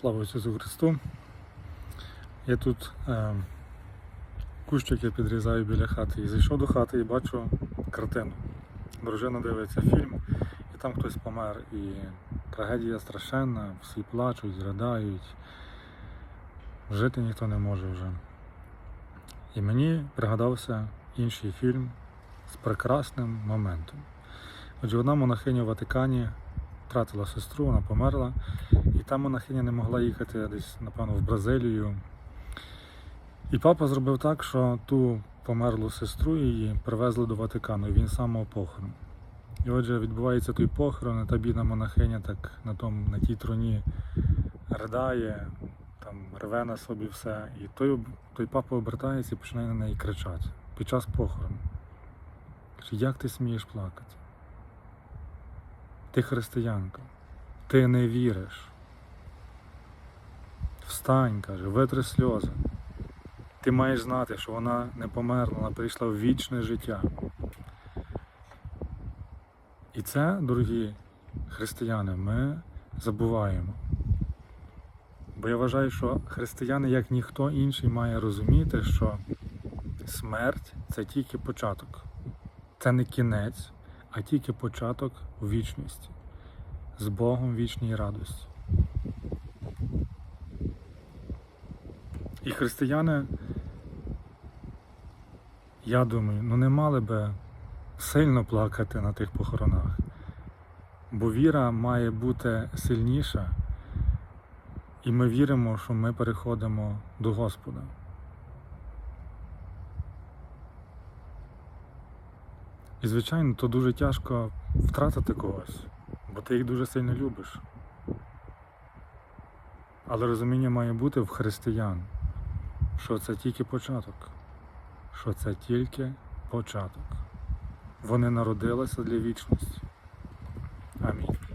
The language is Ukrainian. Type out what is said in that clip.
Слава Ісусу Христу. Я тут е, кущики підрізаю біля хати і зайшов до хати і бачу картину. Дружина дивиться фільм, і там хтось помер. І трагедія страшенна, всі плачуть, зрадають. Жити ніхто не може вже. І мені пригадався інший фільм з прекрасним моментом. Отже, одна монахиня в Ватикані втратила сестру, вона померла. І там монахиня не могла їхати десь, напевно, в Бразилію. І папа зробив так, що ту померлу сестру її привезли до Ватикану, і він сам мав похорон. І отже, відбувається той похорон, і та бідна монахиня так на, тому, на тій троні ридає, там рве на собі все. І той, той папа обертається і починає на неї кричати під час похорону. Каже, як ти смієш плакати? Ти християнка, ти не віриш. Встань, каже, витри сльози. Ти маєш знати, що вона не померла, вона прийшла в вічне життя. І це, дорогі християни, ми забуваємо. Бо я вважаю, що християни, як ніхто інший, має розуміти, що смерть це тільки початок. Це не кінець, а тільки початок у вічності. З Богом вічній радості. І християни, я думаю, ну не мали би сильно плакати на тих похоронах, бо віра має бути сильніша, і ми віримо, що ми переходимо до Господа. І, звичайно, то дуже тяжко втратити когось, бо ти їх дуже сильно любиш. Але розуміння має бути в християн, що це тільки початок, що це тільки початок. Вони народилися для вічності. Амінь.